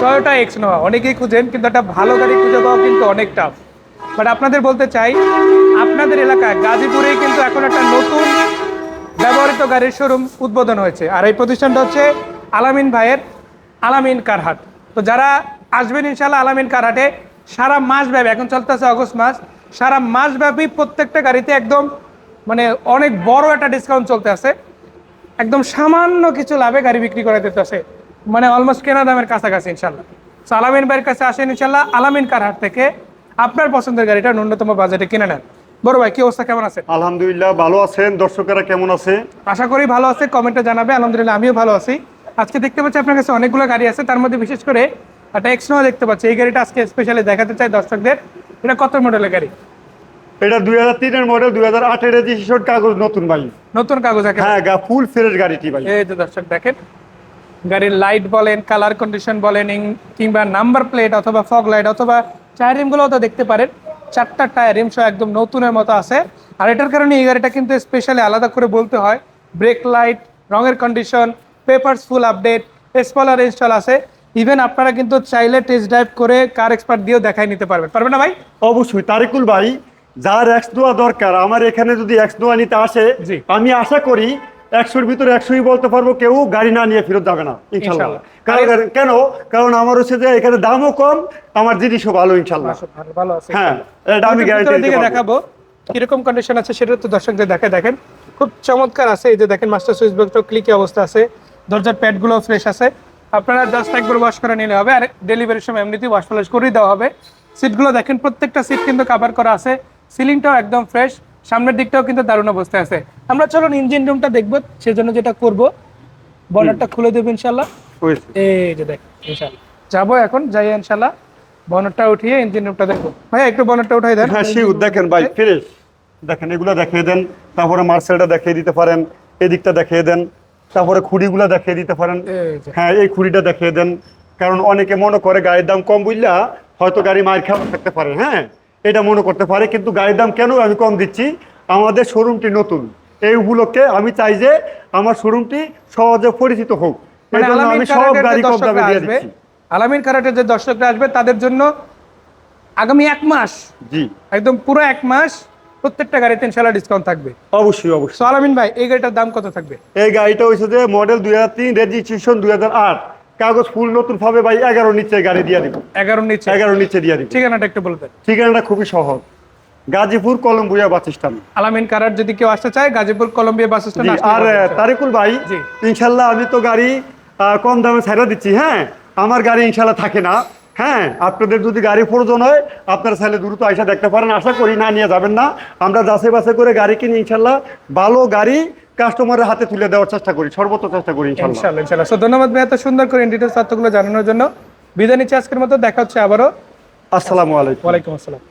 Toyota x নোয়া অনেকেই খুঁজেন, কিন্তু একটা ভালো গাড়ি খুঁজে পাওয়া কিন্তু অনেক টাফ বাট আপনাদের বলতে চাই, আপনাদের এলাকায় গাজীপুরেই কিন্তু এখন একটা নতুন ব্যবহৃত গাড়ির শোরুম উদ্বোধন হয়েছে। আর এই প্রতিষ্ঠানটা হচ্ছে আলামিন ভাইয়ের আলামিন কারহাট। তো যারা আসবেন ইনশাল্লাহ আলামিন কারহাটে, সারা মাস ব্যাপী এখন চলতেছে অগস্ট মাস, সারা মাস ব্যাপী প্রত্যেকটা গাড়িতে একদম মানে অনেক বড় একটা ডিসকাউন্ট চলতে আছে। একদম সামান্য কিছু লাভে গাড়ি বিক্রি করে দিতে আছে। মানে অলমোস্ট কেনা দামের কাছাকাছি ইনশাল্লাহ তো আলামিন ভাইয়ের কাছে আসেন ইনশাল্লাহ আলামিন কারহাট থেকে আপনার পছন্দের গাড়িটা ন্যূনতম বাজেটে কিনে নেন। বড় ভাই কি অবস্থা কেমন আছে আলহামদুলিল্লাহ ভালো আছেন। দর্শকেরা কেমন আছে? আশা করি ভালো আছে কমেন্টে জানাবে। আলহামদুলিল্লাহ আমিও ভালো আছি। আজকে দেখতে পাচ্ছি আপনার কাছে অনেকগুলো গাড়ি আছে। তার মধ্যে বিশেষ করে একটা এক্সনোয়া দেখতে পাচ্ছি। এই গাড়িটা আজকে স্পেশালি দেখাতে চাই দর্শকদের। এটা কত মডেলের গাড়ি? এটা দুই হাজার তিনের মডেল দুই হাজার আটের রেজিস্ট্রেশন কাগজ নতুন ভাই। নতুন কাগজ হ্যাঁ গা ফুল ফ্রেশ গাড়িটি ভাই। এই যে দর্শক দেখেন গাড়ির লাইট বলেন কালার কন্ডিশন বলেন কিংবা নাম্বার প্লেট অথবা ফগ লাইট অথবা টায়ার রিমগুলো তো দেখতে পারেন। চারটা টায়ার রিম সহ একদম নতুনের মতো আছে। আর এটার কারণে এই গাড়িটা কিন্তু স্পেশালি আলাদা করে বলতে হয়। ব্রেক লাইট রঙের condition papers full update spoiler install আছে। ইভেন আপনারা কিন্তু চাইলে টেস্ট ড্রাইভ করে কার এক্সপার্ট দিয়েও দেখাই নিতে পারবেন। পারবেন না ভাই? অবশ্যই। তারিকুল ভাই যার এক্স নোয়া দরকার আমার এখানে যদি এক্স নোয়া নিতে আসে। আমি আশা করি একশোর ভিতরে একশোই বলতে পারব কেউ গাড়ি না নিয়ে ফেরত যাবে না ইনশাল্লাহ। কারণ কেন? কারণ আমার হচ্ছে যে এখানে দামও কম আমার জিনিসও ভালো ইনশাল্লাহ। ভালো ভালো আছে। হ্যাঁ এটা আমি গ্যারান্টি দেখাবো কীরকম কন্ডিশন আছে সেটা তো দর্শকদের দেখে দেখেন। খুব চমৎকার আছে এই যে দেখেন মাস্টার সুইচ বক্সটা ক্লিকি অবস্থা আছে। দরজার প্যাডগুলো ফ্রেশ আছে। আপনারা জাস্ট একবার ওয়াশ করে নিলে হবে আর ডেলিভারির সময় এমনিতেই ওয়াশ ফ্লাশ করেই দেওয়া হবে। সিটগুলো দেখেন প্রত্যেকটা সিট কিন্তু কভার করা আছে। সিলিংটাও একদম ফ্রেশ সামনের দিকটাও কিন্তু দারুণ অবস্থায় আছে। আমরা চলুন ইঞ্জিন রুমটা দেখব সেজন্য যেটা করব বনারটা খুলে দেবো ইনশাল্লাহ এই যে দেখ ইনশাল্লাহ যাব এখন যাই ইনশাল্লাহ বনারটা উঠিয়ে ইঞ্জিন রুমটা দেখব। ভাইয়া একটু বনারটা উঠাই দেন। হ্যাঁ শিউ দেখেন ভাই ফ্রেশ। দেখেন এগুলো দেখিয়ে দেন। তারপরে মার্সেলটা দেখিয়ে দিতে পারেন। এদিকটা দেখিয়ে দেন। তারপরে খুঁড়িগুলো দেখিয়ে দিতে পারেন। হ্যাঁ এই খুঁড়িটা দেখিয়ে দেন। কারণ অনেকে মনে করে গাড়ির দাম কম বুঝলা হয়তো গাড়ি মার খাওয়া থাকতে পারে হ্যাঁ? এটা মনে করতে পারে কিন্তু গাড়ির দাম কেন আমি কম দিচ্ছি? আমাদের শোরুমটি নতুন। এই উপলক্ষে আমি চাই যে আমার শোরুমটি সহজে পরিচিত হোক। মানে আমি সব গাড়ি কম দামে দর্শকরা দিয়ে আসবে দিচ্ছি। আলামিন কারাটের যে দর্শকরা আসবে তাদের জন্য আগামী এক মাস জি। একদম পুরো এক মাস প্রত্যেকটা গাড়িতে ইনশাল্লাহ ডিসকাউন্ট থাকবে। অবশ্যই অবশ্যই। আলামিন ভাই এই গাড়িটার দাম কত থাকবে? এই গাড়িটা হয়েছে যে মডেল দুই হাজার তিন রেজিস্ট্রেশন দুই হাজার আট। কাগজ ফুল নতুন ভাবে ভাই এগারো নিচে গাড়ি দিয়ে দিব। এগারো নিচে? এগারো নিচে দিয়ে দিব। ঠিকানাটা একটু বলে দেন। ঠিকানাটা খুবই সহজ। গাজীপুর কলম্বুয়া বাস স্ট্যান্ড। আলামিন কারাট যদি কেউ আসতে চায় গাজীপুর কলম্বিয়া বাস স্ট্যান্ড আর তারিকুল ভাই। ইনশাল্লাহ আমি তো গাড়ি কম দামে ছাড়া দিচ্ছি হ্যাঁ? আমার গাড়ি ইনশাল্লাহ থাকে না হ্যাঁ? আপনাদের যদি গাড়ি প্রয়োজন হয় আপনারা চাইলে দ্রুত আইসা দেখতে পারেন। আশা করি না নিয়ে যাবেন না। আমরা যাচাই বাছাই করে গাড়ি কিনে ইনশাল্লাহ ভালো গাড়ি কাস্টমারের হাতে তুলে দেওয়ার চেষ্টা করি সর্বোচ্চ চেষ্টা করি ইনশাল্লাহ। সো ধন্যবাদ ভাই এত সুন্দর করে ডিটেলস তথ্যগুলো জানানোর জন্য। বিদায় নিচ্ছি আজকের মতো দেখা হচ্ছে আবারও। আসসালামু আলাইকুম। ওয়ালাইকুম আসসালাম।